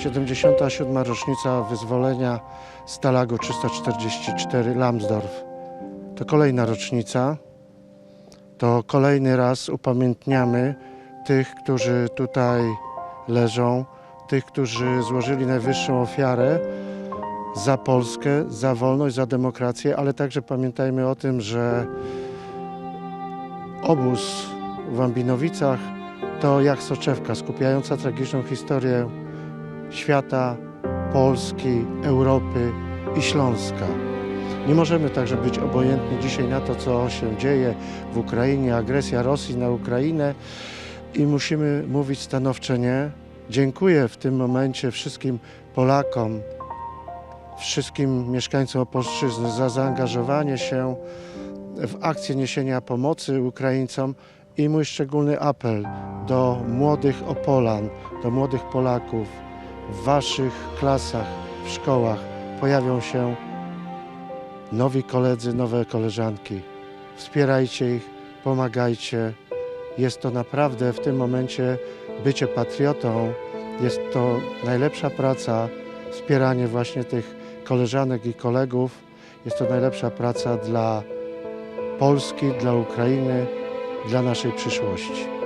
77. rocznica wyzwolenia Stalagu 344 Lambsdorff. To kolejna rocznica. To kolejny raz upamiętniamy tych, którzy tutaj leżą, tych, którzy złożyli najwyższą ofiarę za Polskę, za wolność, za demokrację, ale także pamiętajmy o tym, że obóz w Ambinowicach to jak soczewka skupiająca tragiczną historię świata, Polski, Europy i Śląska. Nie możemy także być obojętni dzisiaj na to, co się dzieje w Ukrainie, agresja Rosji na Ukrainę i musimy mówić stanowcze nie. Dziękuję w tym momencie wszystkim Polakom, wszystkim mieszkańcom Opolszczyzny za zaangażowanie się w akcję niesienia pomocy Ukraińcom i mój szczególny apel do młodych Opolan, do młodych Polaków. W waszych klasach, w szkołach pojawią się nowi koledzy, nowe koleżanki. Wspierajcie ich, pomagajcie. Jest to naprawdę w tym momencie bycie patriotą. Jest to najlepsza praca, wspieranie właśnie tych koleżanek i kolegów. Jest to najlepsza praca dla Polski, dla Ukrainy, dla naszej przyszłości.